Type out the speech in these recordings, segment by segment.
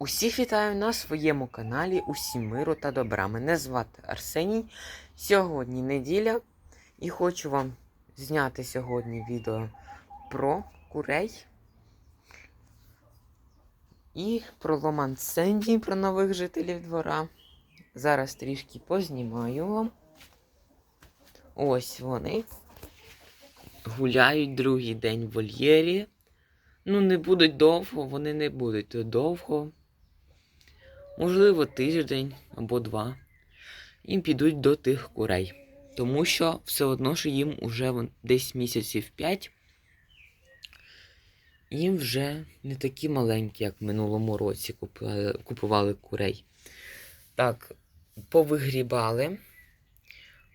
Усіх вітаю на своєму каналі Усім миру та добра. Мене звати Арсеній. Сьогодні неділя і хочу вам зняти сьогодні відео про курей і про Ломан Сенді, про нових жителів двора. Зараз трішки познімаю вам. Ось вони гуляють другий день в вольєрі. Ну, не будуть довго, вони не будуть довго. Можливо, тиждень або два. І підуть до тих курей. Тому що все одно, що їм уже десь місяців 5. Їм вже не такі маленькі, як в минулому році купували, курей. Так, повигрібали.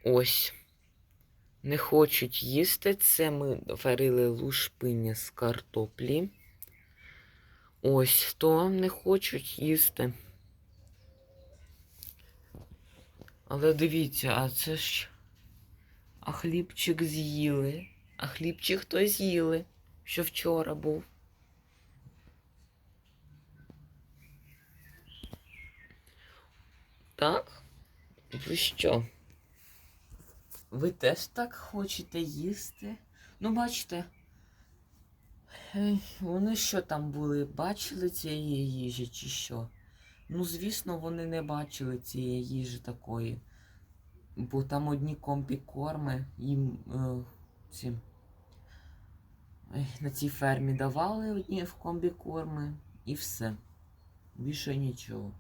Ось. Не хочуть їсти. Це ми варили лушпиння з картоплі. Ось то не хочуть їсти. Але дивіться, а це ж. А хлібчик з'їли. А хлібчик хто з'їли, що вчора був. Так? Ви що? Ви теж так хочете їсти? Ну, бачите, вони що там були? Бачили цієї їжі чи що? Ну, звісно, вони не бачили цієї їжі такої. Бо там одні комбікорми їм е, ці, на цій фермі давали одні в комбікорми і все. Більше нічого.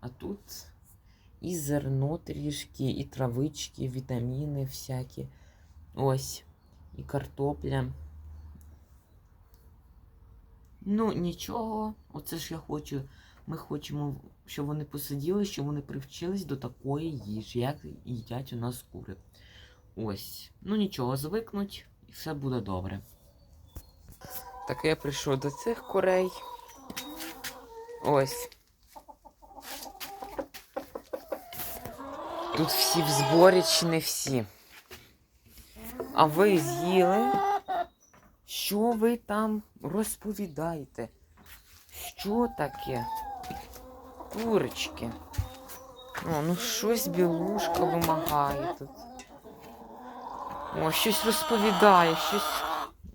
А тут і зерно трішки, і травички, вітаміни всякі. Ось. І картопля. Ну, нічого, оце ж я хочу. Ми хочемо, щоб вони посиділи, щоб вони привчились до такої їжі, як їдять у нас кури. Ось. Ну нічого, звикнуть і все буде добре. Так я прийшов до цих курей. Ось. Тут всі в зборі чи не всі. А ви з'їли? Що ви там розповідаєте? Що таке? Курочки. О, ну щось білушка вимагає тут. О, щось розповідає, щось.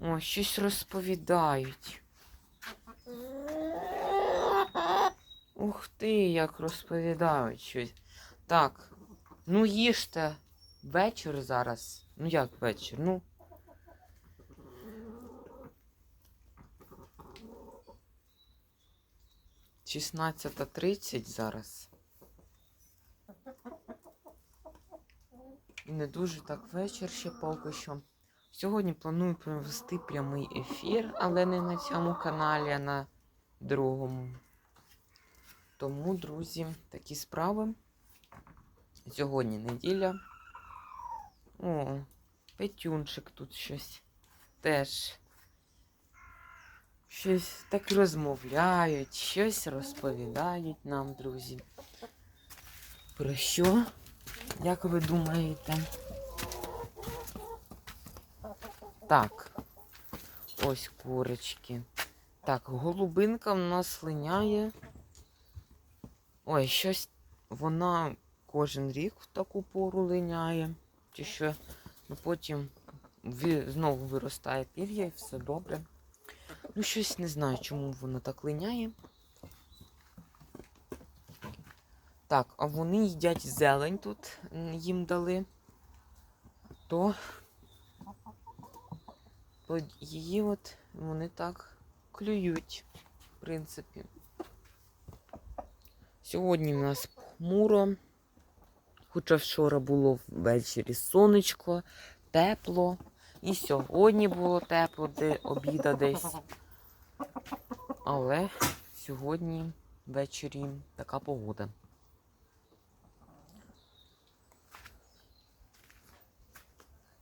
О, щось розповідають. Ух ти, як розповідають щось. Так, ну їжте вечір зараз. Ну як вечір? Ну. Шістнадцята тридцять зараз. І не дуже так вечір ще поки що. Сьогодні планую провести прямий ефір, але не на цьому каналі, а на другому. Тому, друзі, такі справи. Сьогодні неділя. О, Петюнчик тут щось теж. Щось так розмовляють, щось розповідають нам, друзі. Про що? Як ви думаєте? Так. Ось курочки. Так, голубинка в нас линяє. Ой, щось вона кожен рік в таку пору линяє. Чи що, ну потім знову виростає пір'я і все добре. Ну, щось не знаю, чому воно так линяє. Так, а вони їдять зелень тут, їм дали. То, то її от вони так клюють, в принципі. Сьогодні в нас хмуро. Хоча вчора було ввечері сонечко, тепло. І сьогодні було тепло, де обіда десь. Але сьогодні ввечері така погода.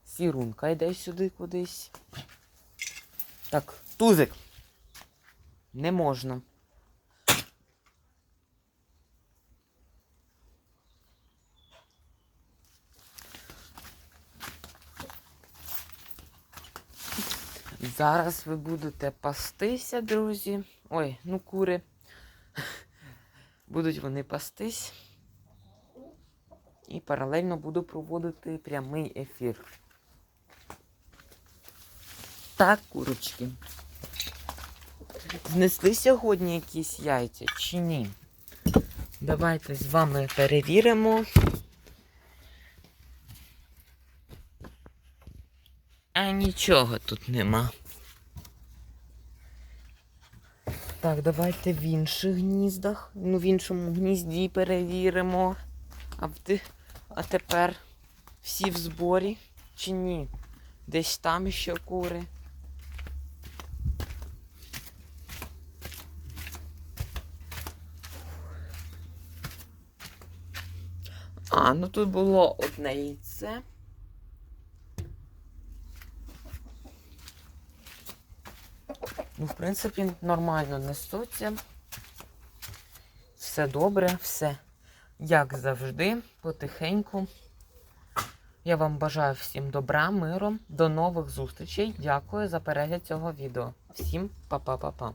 Сірунка йде сюди кудись. Так, тузик. Не можна. Зараз ви будете пастися, друзі. Ой, ну кури. Будуть вони пастись. І паралельно буду проводити прямий ефір. Так, курочки. Знесли сьогодні якісь яйця чи ні? Давайте з вами перевіримо. А нічого тут нема. Так, давайте в інших гніздах. Ну, в іншому гнізді перевіримо. А, ти- а тепер всі в зборі чи ні? Десь там ще кури. А, ну тут було одне яйце. Ну, в принципі, нормально несуться. Все добре, все як завжди, потихеньку. Я вам бажаю всім добра, миру, до нових зустрічей. Дякую за перегляд цього відео. Всім па-па-па-па.